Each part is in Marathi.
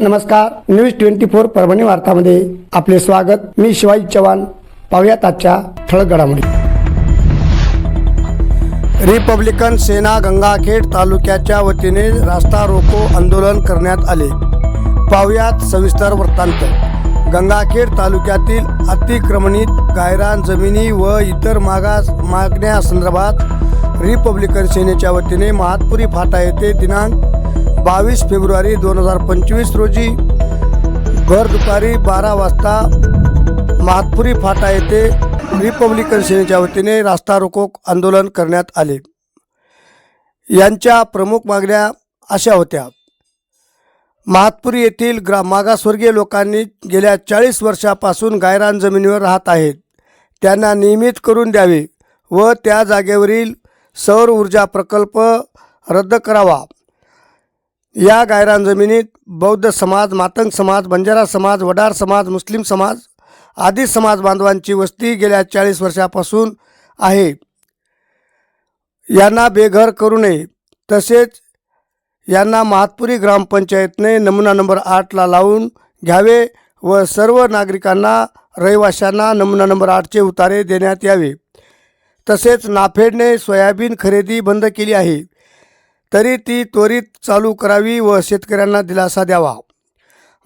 नमस्कार न्यूज ट्वेंटी फोर परभणी वार्तामध्ये आपले स्वागत. मी शिवाजी चव्हाण. पाहुयात आजच्या ठळक घडामोडी रिपब्लिकन सेना गंगाखेड तालुक्याच्या वतीने रास्ता रोको आंदोलन करण्यात आले. पाहुयात सविस्तर वृत्तांत. गंगाखेड तालुक्यातील अतिक्रमणित गायरान जमिनी व इतर मागास मागण्यासंदर्भात रिपब्लिकन सेनेच्या वतीने महातपुरी फाटा येथे दिनांक बावीस फेब्रुवारी दोन हजार पंचवीस रोजी भर दुपारी बारा वाजता महातपुरी फाटा येथे रिपब्लिकन सेनेच्या वतीने रास्ता रोको आंदोलन करण्यात आले. यांच्या प्रमुख मागण्या अशा होत्या. महातपुरी येथील ग्रा मागासवर्गीय लोकांनी गेल्या चाळीस वर्षापासून गायरान जमिनीवर राहत आहेत. त्यांना नियमित करून द्यावे व त्या जागेवरील सौर ऊर्जा प्रकल्प रद्द करावा. या गायरान जमिनीत बौद्ध समाज मातंग समाज बंजारा समाज वडार समाज मुस्लिम समाज आदी समाज बांधवांची वस्ती गेल्या चाळीस वर्षापासून आहे. यांना बेघर करू नये. तसेच यांना महातपुरी ग्रामपंचायतने नमुना नंबर आठला लावून घ्यावे व सर्व नागरिकांना रहिवाशांना नमुना नंबर आठचे उतारे देण्यात यावे. तसेच नाफेडने सोयाबीन खरेदी बंद केली आहे. तरी ती त्वरित चालू करावी व शेतकऱ्यांना दिलासा द्यावा.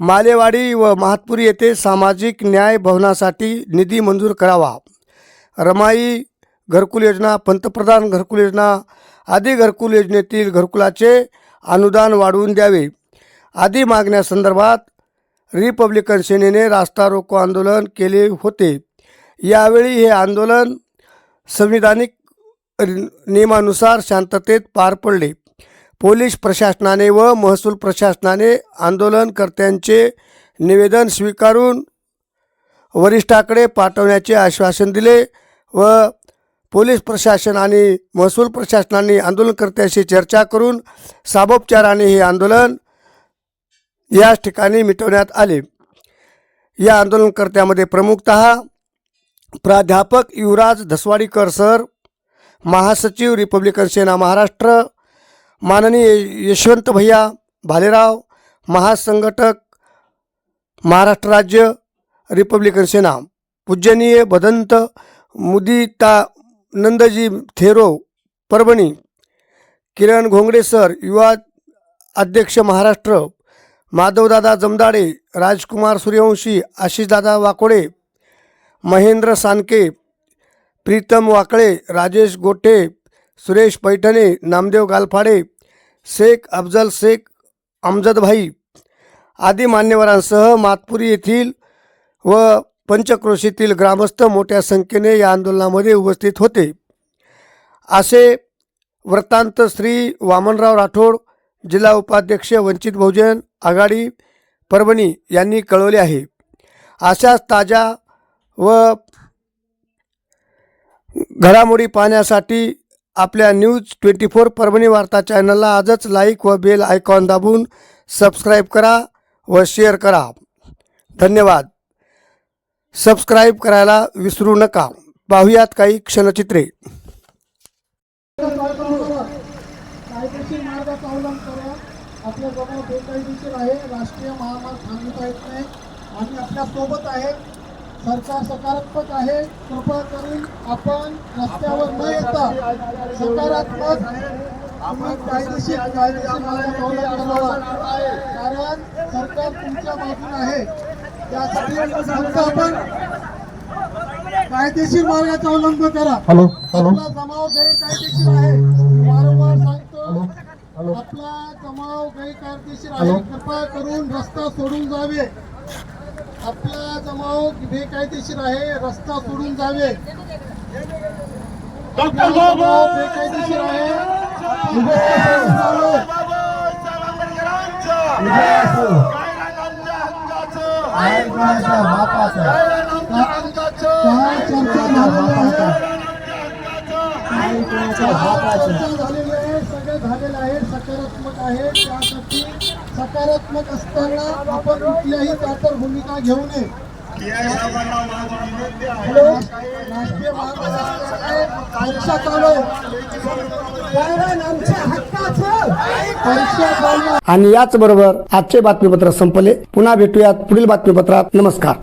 मालेवाडी व महातपुरी येथे सामाजिक न्याय भवनासाठी निधी मंजूर करावा. रमाई घरकुल योजना पंतप्रधान घरकुल योजना आदी घरकुल योजनेतील घरकुलाचे अनुदान वाढवून द्यावे. आदी मागण्यासंदर्भात रिपब्लिकन सेनेने रास्ता रोको आंदोलन केले होते. यावेळी हे आंदोलन संविधानिक नियमानुसार शांततेत पार पडले. पोलीस प्रशासनाने व महसूल प्रशासनाने आंदोलनकर्त्यांचे निवेदन स्वीकारून वरिष्ठाकडे पाठवण्याचे आश्वासन दिले व पोलीस प्रशासन आणि महसूल प्रशासनाने आंदोलनकर्त्यांशी चर्चा करून साबोपचाराने हे आंदोलन याच ठिकाणी मिटवण्यात आले. या आंदोलनकर्त्यामध्ये प्रमुखतः प्राध्यापक युवराज धसवाडीकर सर महासचिव रिपब्लिकन सेना महाराष्ट्र माननीय यशवंत भैया भालेराव महासंघटक महाराष्ट्र राज्य रिपब्लिकन सेना पूजनीय भदंत मुदिता नंदजी थेरो परभणी किरण घोंगडे सर युवा अध्यक्ष महाराष्ट्र माधवदादा जमदाडे राजकुमार सूर्यवंशी आशिषदादा वाकोडे महेंद्र सानके प्रीतम वाकळे राजेश गोटे सुरेश पैठणे नामदेव गालफाडे शेख अफजल शेख अमजदभाई आदी मान्यवरांसह मातपुरी येथील व पंचक्रोशीतील ग्रामस्थ मोठ्या संख्येने या आंदोलनामध्ये उपस्थित होते. असे वृत्तांत श्री वामनराव राठोड जिल्हा उपाध्यक्ष वंचित बहुजन आघाडी परभणी यांनी कळवले आहे. अशाच ताज्या व घडामोडी पाहण्यासाठी आपल्या न्यूज ट्वेंटी फोर परभणी वार्ता चॅनलला आजच लाईक व बेल आयकॉन दाबून सबस्क्राईब करा व शेअर करा. धन्यवाद. सबस्क्राईब करायला विसरू नका. पाहुयात काही क्षणचित्रे. आपल्या जवळ बेकायदेशीर आहे. राष्ट्रीय महामार्ग थांबवता येत नाही. आणि आपल्यासोबत आहे सरकार सकारात्मक आहे. कृपा करून आपण रस्त्यावर न येता सकारात्मक कायदेशीर कारण सरकार तुमच्या बाजूने आहे. त्यासाठी फक्त आपण कायदेशीर मार्गाचा अवलंब करा. Hello hello. आपला जमाव गैरकायदेशीर आहे. वारंवार सांगतो आपला जमाव गैरकायदेशीर आहे. कृपा करून रस्ता सोडून जावे. आपला जमाव बेकायदेशीर आहे रस्ता सोडून जावे. जमाव बेकायदेशीर आहे. सगळं झालेलं आहे सकारात्मक आहे. त्यासाठी सकारात्मक असताना आपण कुठल्याही त्यातर भूमिका घेऊ नये. हॅलो राष्ट्रीय परीक्षा चालू आणि याच बरोबर आजचे बातमीपत्र संपले. पुन्हा भेटूयात पुढील बातमीपत्रात. नमस्कार.